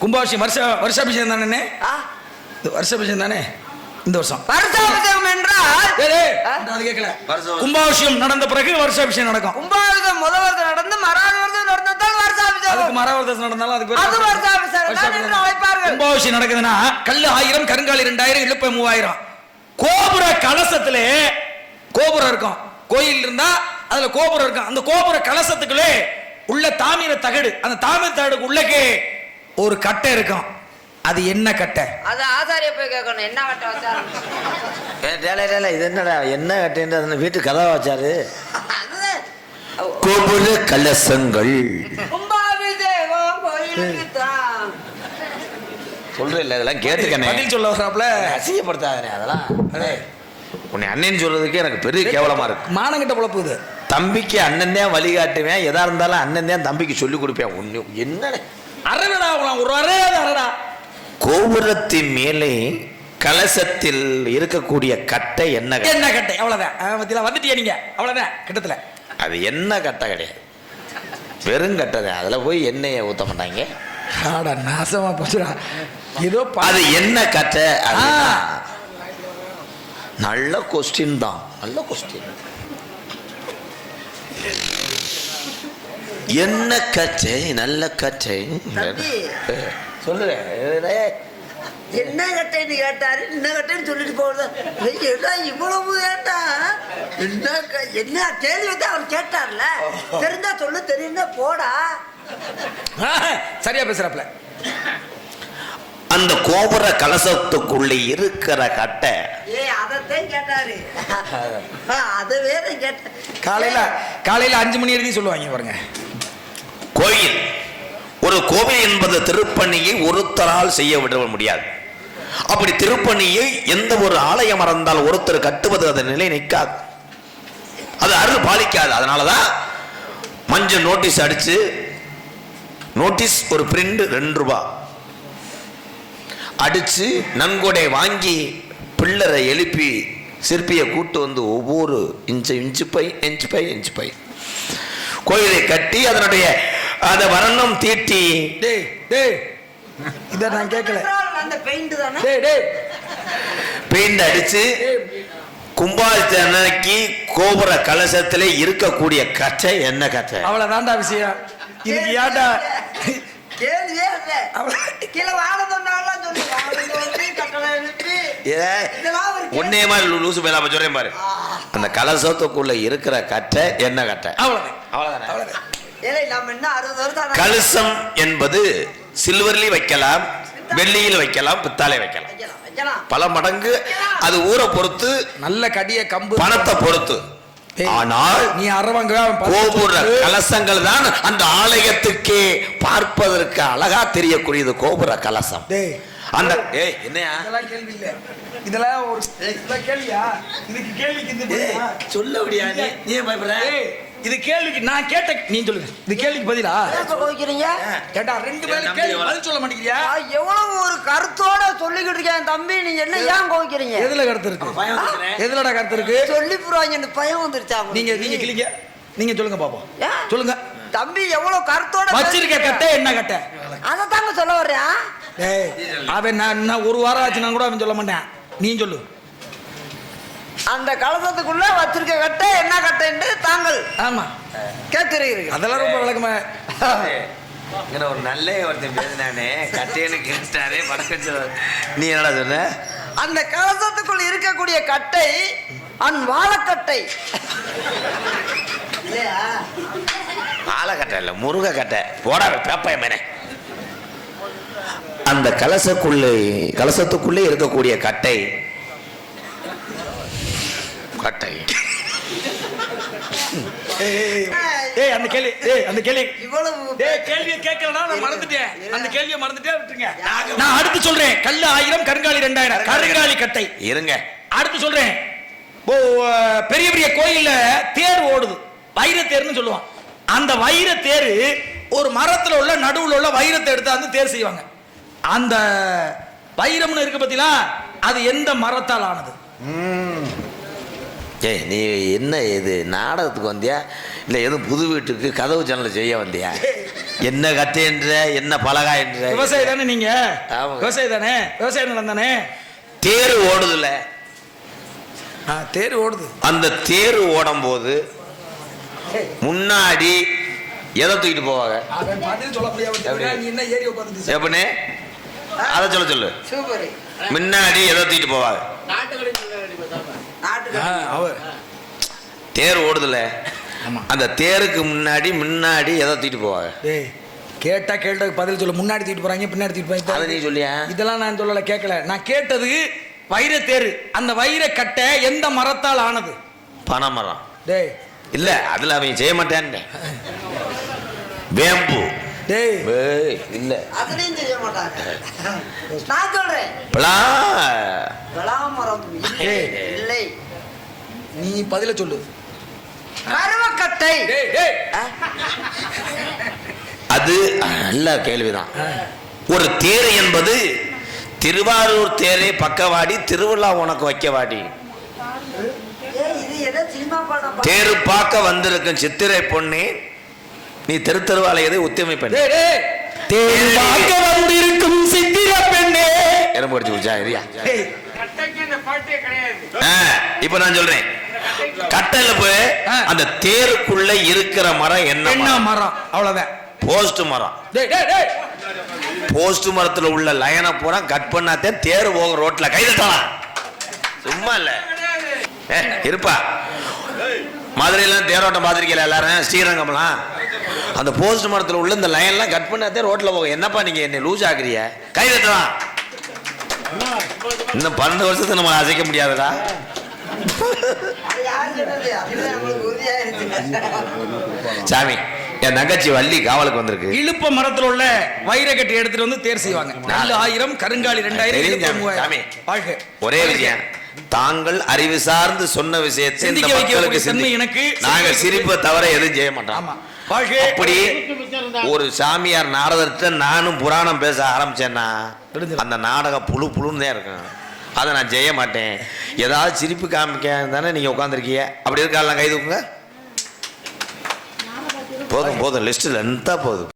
கும்பாபிஷேகம் வருஷ வருஷாபிஷேகம் தானே வருஷாபிஷேகம் தானே? இந்த வருஷம். வருஷாபிஷேகம் என்றால்? கேட்கல. வருஷம் கும்பாபிஷேகம் நடந்த பிறகு வருஷாபிஷேகம் நடக்கும். கும்பாபிஷேகம் முதல் வருஷம் நடந்து மறாவது வருஷம் நடந்ததால் அதுக்கு வருஷாபிஷேகம் மரவர்தசம் நடந்தாலும் அதுக்கு பேர் அது வருஷாபிஷேகம். கும்பாபிஷேகம் நடக்குதுன்னா கல்லு ஆயிரம் கருங்காலி ரெண்டாயிரம் இழுப்பை மூவாயிரம். கோபுர கலசத்திலே கோபுரம் இருக்கும். கோயில் இருந்தா அதுல கோபுரம் இருக்கும். அந்த கோபுர கலசத்துக்குள்ளே உள்ள தாமிர தகடு அந்த தாமிர தகடுக்கு உள்ளக்கே ஒரு கட்டை இருக்கும். அது என்ன கட்டை? அது ஆசாரிய போய் கேட்கணும். என்ன வச்சாரு? டேலே, இது என்னடா? என்ன கட்டின்றது? வீட்டு கதவை வச்சாரு. கோபுர கலசங்கள். சொல்றேன் இல்ல இதெல்லாம் கேட்டுக்கனே பதில் சொல்ல வர்றாப்ல அசிங்கப்படுத்தாதே அதெல்லாம். உன்னை அண்ணன் சொல்றதுக்கே எனக்கு பெரிய கேவலமா இருக்கு. மானங்கிட்ட பொழப்பு இது தம்பிக்கு அண்ணன் தான் வழிகாட்டுவேன். எதா இருந்தாலும் அண்ணன் தான் தம்பிக்கு சொல்லி கொடுப்பேன். ஒண்ணு என்ன அரடா ஒரு அரே அரடா. கோபுரத்தின் மேலே கலசத்தில் இருக்கக்கூடிய கட்டை என்ன? என்ன கட்டை? அவ்வளவுதான். ஆ, பத்தியில வந்துட்டியா நீங்க? அவ்வளவுதான் கிட்டத்துல. அது என்ன கட்டை கிடையாது. வெறும் கட்டை தான். அதுல போய் எண்ணெயை ஊத்த மாட்டாங்க. ஆடா நாசமா போச்சுடா. ஏதோ அது என்ன கட்டை. நல்ல கொஸ்டின் தான். நல்ல கொஸ்டின் என்ன கட்டை நல்ல கட்டை தம்பி. சொல்லுங்க என்ன கட்டைன்னு கேட்டாரு. என்ன கட்டைன்னு சொல்லிட்டு போகுது என்ன இவ்வளவு கேட்டா? என்ன க- என்ன கேள்வி வந்து அவர் கேட்டார்ல. தெரிஞ்சா சொல்லு தெரியுந்தா போடா. சரியா பேசுறாப்ல அந்த கோபுர கலசத்துக்குள்ளே இருக்கிற கட்டை. ஏ அதத்தான் கேட்டாரு. ஆ, அது வேற கேட்ட காலையில காலையில அஞ்சு மணி வரைக்கும் சொல்லுவாங்க பாருங்க. கோயில். ஒரு கோவில் என்பது திருப்பணியை ஒருத்தரால் செய்ய விட முடியாது. அப்படி திருப்பணியை எந்த ஒரு ஆலயம் மறந்தால் ஒருத்தர் கட்டுவது அதன் நிலை நிற்காது. அது அருள் பாலிக்காது. அதனாலதான் மஞ்சள் நோட்டீஸ் அடிச்சு நோட்டீஸ் ஒரு பிரிண்ட் ரெண்டு ரூபா. அடிச்சு நன்கொடை வாங்கி பிள்ளரை எழுப்பி சிற்பியை கூட்டு வந்து ஒவ்வொரு inch inch by inch by inch by. கோயிலை கட்டி அதனுடைய அதை வர்ணம் தீட்டி. டேய் டேய். இத நான் கேட்கல அந்த பெயிண்ட் தானே? டேய் டேய். பெயிண்ட் அடிச்சு கும்பாபிஷேக அன்னைக்கு கோபுர கலசத்திலே இருக்கக்கூடிய கட்டை என்ன கட்டை? அவ்வளவுதான்டா விஷயம். இதுக்கு ஏன்டா? கேள்வியே இல்ல. கீழே வாழ சொன்னாலும் மாதிரி லூசு மேலாம சொல்றேன் பாரு. அந்த கலசத்துக்குள்ள இருக்கிற கட்டை என்ன கட்டை? அவ்வளவுதான். அவ்வளவுதானே? அவ்வளவுதான். கலசம் என்பது சில்வர்லி வைக்கலாம் வெள்ளியில் வைக்கலாம் பித்தாளை வைக்கலாம். பல மடங்கு அது ஊரை பொறுத்து நல்ல கடிய கம்பு. பணத்தை பொறுத்து. ஆனால் நீ அறவாங்க கோபுர கலசங்கள் தான் அந்த ஆலயத்துக்கே பார்ப்பதற்கு அழகா தெரியக்கூடியது கோபுர கலசம். டேய் அந்த ஏய் என்னையா? இதெல்லாம் கேள்வி இல்ல. இதெல்லாம் ஒரு இதெல்லாம் கேள்வியா? இதுக்கு கேள்விக்கு? சொல்ல முடியா நீ பயப்படுற? இது கேள்விக்கு நான் கேட்ட நீ சொல்லுங்க. இது கேள்விக்கு பதிலா? கோவிக்கிறீங்க? கேட்டா ரெண்டு பேரும் கேள்வி? பதில் சொல்ல மாட்டேங்கிறியா? நான் எவ்வளவு ஒரு கருத்தோட சொல்லிக்கிட்டு இருக்கேன் தம்பி. நீங்க என்ன ஏன் கோவிக்கிறீங்க? எதுல கருத்து இருக்கு. எதுலடா கருத்து இருக்கு? சொல்லி புடுவாங்க பயம் வந்துருச்சா? நீங்க நீங்க கிளிங்க. நீங்க சொல்லுங்க பாப்போம்? சொல்லுங்க. தம்பி எவ்வளவு கருத்தோட வச்சிருக்க கட்டை என்ன கட்டை? அதை தாங்க சொல்ல வர்றேன் டேய் அவன் நான் இன்னும் ஒரு வாரம் ஆச்சுன்னா கூட அவன் சொல்ல மாட்டேன். நீ சொல்லு. அந்த கலசத்துக்குள்ள வச்சிருக்க கட்டை என்ன கட்டை என்று தாங்கள். ஆமா. கேட்கிறீர்கள். அதெல்லாம் ரொம்ப விளக்கமா. இங்க ஒரு நல்ல ஒருத்தன் பேசினானே கட்டையனு கேட்டாரே படக்கச்சு நீ என்னடா சொன்ன? அந்த கலசத்துக்குள் இருக்கக்கூடிய கட்டை அன் வாழைக்கட்டை? ஆலக்கட்டை இல்ல முருக கட்டை போடா பேப்பாய மேனே. அந்த கலசக்குள்ளே கலசத்துக்குள்ளே இருக்கக்கூடிய கட்டை கட்டை. ஏய், ஏய், ஏய் அந்த கேள்வி ஏய் அந்த கேள்வி. இவ்வளவு டேய் கேள்வியை கேட்கலனா நான் மறந்துட்டேன். அந்த கேள்வியை மறந்துட்டே விட்டுருங்க. நான் அடுத்து சொல்றேன். கல்லு ஆயிரம் கருங்காலி ரெண்டாயிரம். கருங்காலி கட்டை. இருங்க. அடுத்து சொல்றேன். பெரிய பெரிய கோயில்ல தேர் ஓடுது. வைர தேர்னு சொல்லுவான். அந்த வைர தேர் ஒரு மரத்துல உள்ள நடுவுல உள்ள வைரத்தை எடுத்து வந்து தேர் செய்வாங்க. அந்த வைரம்னு இருக்கு பத்திலா அது எந்த மரத்தால் ஆனது ஏய் நீ என்ன இது நாடகத்துக்கு வந்தியா? இல்லை எதுவும் புது வீட்டுக்கு கதவு ஜன்னல் செய்ய வந்தியா? என்ன கட்டை என்ற என்ன பலகா என்ற? விவசாயி தானே நீங்க. விவசாயி தானே? விவசாய நிலம் தானே? தேர் ஓடுதுல. ஆ, தேர் ஓடுது. அந்த தேர் ஓடும் போது முன்னாடி எதை தூக்கிட்டு போவாங்க? எப்பனே அதை சொல்ல சொல்லு. சூப்பர். முன்னாடி எதை தூக்கிட்டு போவாங்க? அவர் தேர் ஓடுதுல. ஆமா. அந்த தேருக்கு முன்னாடி முன்னாடி எதை தூக்கிட்டு போவாங்க. டேய் கேட்டா கேட்டதுக்கு பதில் சொல்ல. முன்னாடி தூக்கிட்டு போறாங்க பின்னாடி தூக்கிட்டு அதை நீ போறாங்க சொல்லியா? இதெல்லாம் நான் சொல்லல கேட்கல நான் கேட்டது வைர தேரு. அந்த வைர கட்டை எந்த மரத்தால் ஆனது? பனைமரம் டேய். இல்ல அதுல அவன் செய்ய மாட்டான்னு வேம்பு. டேய். ஏய், இல்ல. அதுலயும் செய்ய மாட்டாங்க. நான் சொல்றேன். பலா விளாமரம் இல்லை. ஏய். இல்லை. நீ பதில சொல்லு. கருவக்கட்டை. டேய் டேய். ஆ? அது நல்ல கேள்விதான். ஒரு தேர் என்பது திருவாரூர் தேரே பக்கவாடி திருவிழா உனக்கு வைக்கவாடி. தேரு பார்க்க வந்திருக்கும் சித்திரை பொண்ணே நீ தெரு தெருவாலையதை உத்தமை பண்ணி? தேர் பார்க்க வந்திருக்கும் சித்திர பெண்ணே. எறும்பு அடிச்சு குடிச்சா இப்ப நான் சொல்றேன். கட்டல போய். அந்த தேருக்குள்ள இருக்கிற மரம் என்ன என்ன மரம்? அவ்வளவுதான். போஸ்ட் மரம். டேய் டேய் டேய். போஸ்ட் மரத்துல உள்ள லைனை பூரா கட் பண்ணாதே தேர் போக ரோட்ல கைதட்டலாம் சும்மா இல்ல. ஏ, இருப்பா. மதுரையெல்லாம் தேரோட்டம் பார்த்திருக்கீங்களா எல்லாரும்? ஸ்ரீரங்கம்லாம்? அந்த போஸ்ட் மரத்துல உள்ள இந்த லைன்லாம் கட் பண்ணாதே ரோட்ல போக என்னப்பா நீங்க என்ன லூஸ் ஆக்குறிய கைதட்டலாம் இன்னும் பன்னெண்டு வருஷத்துக்கு நம்ம அசைக்க முடியாதுடா. சாமி என் தங்கச்சி வள்ளி காவலுக்கு வந்திருக்கு. இழுப்ப மரத்துல உள்ள வைர கட்டி எடுத்துட்டு வந்து தேர் செய்வாங்க. நாலு ஆயிரம் கருங்காலி ரெண்டாயிரம். வாழ்க. ஒரே விஷயம் தாங்கள் அறிவு சார்ந்து சொன்ன விஷயத்தை இந்த மக்களுக்கு சிந்தி- எனக்கு. நாங்க சிந்திக்க சிரிப்பை தவிர எதுவும் செய்ய மாட்டோம். அப்படி ஒரு சாமியார் நாரதர்கிட்ட நானும் புராணம் பேச ஆரம்பிச்சேன்னா. அந்த நாடகம் புழு புழுன்னு தான் இருக்கும். அதை நான் செய்ய மாட்டேன். ஏதாவது சிரிப்பு காமிக்க தானே நீங்க உட்காந்துருக்கீங்க அப்படி இருக்காலாம் கை தூக்குங்க? போதும் போதும். லிஸ்ட் லென்த்தா போதும்.